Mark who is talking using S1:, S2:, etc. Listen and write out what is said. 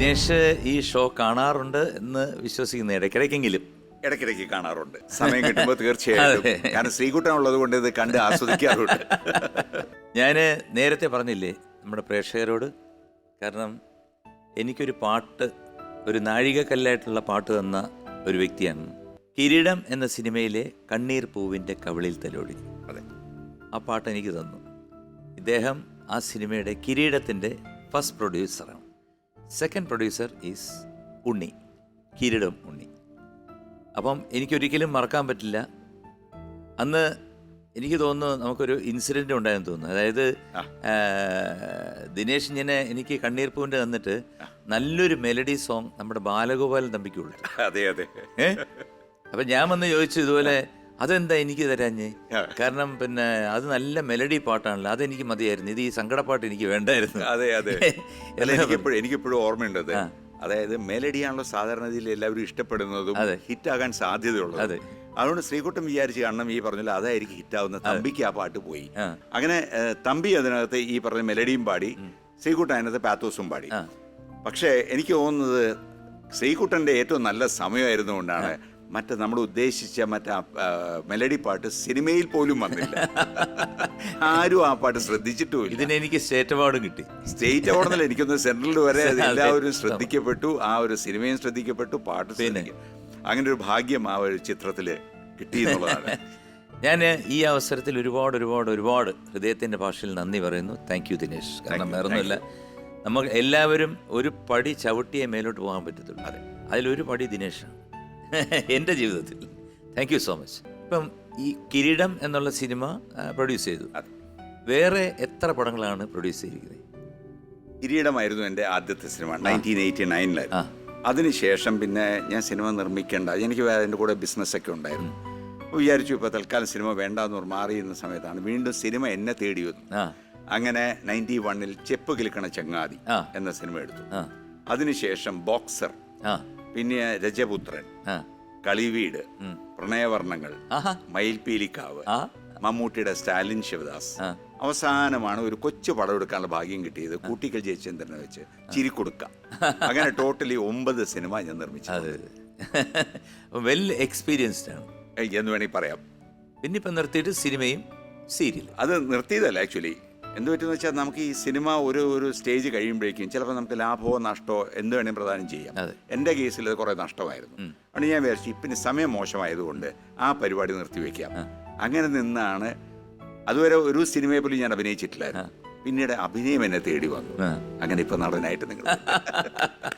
S1: ദിനേശ് ഈ ഷോ കാണാറുണ്ട് എന്ന് വിശ്വസിക്കുന്നു ഇടയ്ക്കിടയ്ക്കെങ്കിലും.
S2: ഇടയ്ക്കിടയ്ക്ക് കാണാറുണ്ട്. സമയം കിട്ടുമ്പോൾ തീർച്ചയായിട്ടും. കാരണം ശ്രീകുട്ടൻ ഉള്ളത് കൊണ്ട് ഇത് കണ്ട് ആസ്വദിക്കാറുണ്ട്.
S1: ഞാൻ നേരത്തെ പറഞ്ഞില്ലേ നമ്മുടെ പ്രേക്ഷകരോട്? കാരണം എനിക്കൊരു പാട്ട് ഒരു നാഴികക്കല്ലായിട്ടുള്ള പാട്ട് തന്ന ഒരു വ്യക്തിയാണ്. കിരീടം എന്ന സിനിമയിലെ കണ്ണീർ പൂവിന്റെ കവിളിൽ തലോടി.
S2: അതെ.
S1: ആ പാട്ട് എനിക്ക് തന്നു. ഇദ്ദേഹം ആ സിനിമയുടെ കിരീടത്തിന്റെ first പ്രൊഡ്യൂസറാണ്. Second producer is Unni Kireedam Unni. അപ്പം എനിക്കൊരിക്കലും മറക്കാൻ പറ്റില്ല. അന്ന് എനിക്ക് തോന്നുന്നു നമുക്കൊരു ഇൻസിഡന്റ് ഉണ്ടായെന്ന് തോന്നുന്നു. അതായത് ദിനേശ് ഇങ്ങനെ എനിക്ക് കണ്ണീർ പൂവിന്റെ തന്നിട്ട് നല്ലൊരു മെലഡി സോങ് നമ്മുടെ ബാലഗോപാലൻ തമ്പിക്കുള്ളു
S2: അതെ അതെ.
S1: അപ്പം ഞാൻ വന്ന് ചോദിച്ചു ഇതുപോലെ അതെന്താ എനിക്ക് തരാഞ്ഞ്? കാരണം പിന്നെ അത് നല്ല മെലഡി പാട്ടാണല്ലോ. അതെനിക്ക് മതിയായിരുന്നു. ഇത് ഈ സങ്കടപ്പാട്ട് എനിക്ക് വേണ്ടായിരുന്നു.
S2: അതെ അതെ. എനിക്കെപ്പോഴും എനിക്കെപ്പോഴും ഓർമ്മയുണ്ടത്. അതായത് മെലഡിയാണല്ലോ സാധാരണ രീതിയിൽ എല്ലാവരും ഇഷ്ടപ്പെടുന്നതും. ഹിറ്റാകാൻ സാധ്യതയുള്ളത്.
S1: അതെ.
S2: അതുകൊണ്ട് ശ്രീകുട്ടം വിചാരിച്ച് കാണണം ഈ പറഞ്ഞല്ലോ അതായിരിക്കും ഹിറ്റാവുന്ന തമ്പിക്ക് ആ പാട്ട് പോയി. അങ്ങനെ തമ്പി അതിനകത്ത് ഈ പറഞ്ഞ മെലഡിയും പാടി ശ്രീകുട്ടൻ അതിനകത്ത് പാത്തോസും പാടി. പക്ഷേ എനിക്ക് തോന്നുന്നത് ശ്രീകുട്ടന്റെ ഏറ്റവും നല്ല സമയമായിരുന്നു കൊണ്ടാണ് മറ്റേ നമ്മൾ ഉദ്ദേശിച്ച മറ്റേ മെലഡി പാട്ട് സിനിമയിൽ പോലും വന്നില്ല. ആരും ആ പാട്ട് ശ്രദ്ധിച്ചിട്ടുമില്ല.
S1: ഇതിന് എനിക്ക് സ്റ്റേറ്റ് അവാർഡ് കിട്ടി.
S2: സ്റ്റേറ്റ് അവാർഡ് എന്നല്ല എനിക്കൊന്ന് സെൻട്രൽ വരെ എല്ലാവരും ശ്രദ്ധിക്കപ്പെട്ടു ആ ഒരു സിനിമയും ശ്രദ്ധിക്കപ്പെട്ടു പാട്ട് അങ്ങനെ ഒരു ഭാഗ്യം ആ ഒരു ചിത്രത്തിൽ കിട്ടി എന്നുള്ളതാണ്.
S1: ഞാൻ ഈ അവസരത്തിൽ ഒരുപാട് ഒരുപാട് ഒരുപാട് ഹൃദയത്തിന്റെ ഭാഷയിൽ നന്ദി പറയുന്നു. താങ്ക് യു ദിനേശ് കാരണം വേറൊന്നുമില്ല നമുക്ക് എല്ലാവരും ഒരു പടി ചവിട്ടിയേ മേലോട്ട് പോകാൻ പറ്റത്തുള്ളൂ. അതെ. അതിലൊരു പടി ദിനേശാണ്. എന്റെ ജീവിതത്തിൽ. താങ്ക് യു സോ മച്ച് ഇപ്പം ഈ കിരീടം എന്നുള്ള സിനിമ പ്രൊഡ്യൂസ് ചെയ്തു. വേറെ എത്ര പടങ്ങളാണ് പ്രൊഡ്യൂസ് ചെയ്തിരിക്കുന്നത്?
S2: കിരീടമായിരുന്നു എന്റെ ആദ്യത്തെ സിനിമ നയന്റീൻ എയ്റ്റി നയനിലായിരുന്നു അതിനുശേഷം പിന്നെ ഞാൻ സിനിമ നിർമ്മിക്കേണ്ട എനിക്ക് വേറെ എന്റെ കൂടെ ബിസിനസ്സൊക്കെ ഉണ്ടായിരുന്നു. വിചാരിച്ചു ഇപ്പോൾ തൽക്കാലം സിനിമ വേണ്ടാന്ന് പറഞ്ഞ് മാറിയിരുന്ന സമയത്താണ് വീണ്ടും സിനിമ എന്നെ തേടി വന്നു. അങ്ങനെ നയന്റി വണ്ണിൽ ചെപ്പ് കിലുക്കണ ചങ്ങാതി എന്ന സിനിമ എടുത്തു. അതിനുശേഷം ബോക്സർ പിന്നെ രജപുത്രൻ കളിവീട്.
S1: പ്രണയവർണങ്ങൾ
S2: മയിൽപീലിക്കാവ് മമ്മൂട്ടിയുടെ സ്റ്റാലിൻ ശിവദാസ്. അവസാനമാണ് ഒരു കൊച്ചു പടം എടുക്കാനുള്ള ഭാഗ്യം കിട്ടിയത് കൂട്ടിക്കൽ ജയചന്ദ്രനെ വെച്ച് ചിരിക്കൊടുക്ക. അങ്ങനെ ടോട്ടലി ഒമ്പത് സിനിമ ഞാൻ നിർമ്മിച്ചു.
S1: വെൽ എക്സ്പീരിയൻസ്ഡ് ആണ്.
S2: എന്ന് വേണമെങ്കിൽ പറയാം.
S1: പിന്നെ ഇപ്പം നിർത്തിയിട്ട് സിനിമയും സീരിയലും.
S2: അത് നിർത്തിയതല്ല ആക്ച്വലി. എന്ത് പറ്റുമെന്ന് വെച്ചാൽ നമുക്ക് ഈ സിനിമ ഒരു ഒരു സ്റ്റേജ് കഴിയുമ്പോഴേക്കും ചിലപ്പോൾ നമുക്ക് ലാഭമോ നഷ്ടമോ എന്ത് വേണേലും പ്രദാനം ചെയ്യാം.
S1: അതെ.
S2: എന്റെ കേസിൽ അത് കുറേ നഷ്ടമായിരുന്നു. അതുകൊണ്ട് ഞാൻ വിചാരിച്ചു ഇപ്പം സമയം മോശമായതുകൊണ്ട് ആ പരിപാടി നിർത്തിവെക്കാം അങ്ങനെ നിന്നാണ് അതുവരെ ഒരു സിനിമയെ പോലും ഞാൻ അഭിനയിച്ചിട്ടില്ലായിരുന്നു. പിന്നീട് അഭിനയം എന്നെ തേടി വന്നു.
S1: ആ.
S2: അങ്ങനെ ഇപ്പൊ നടനായിട്ട് നിങ്ങൾ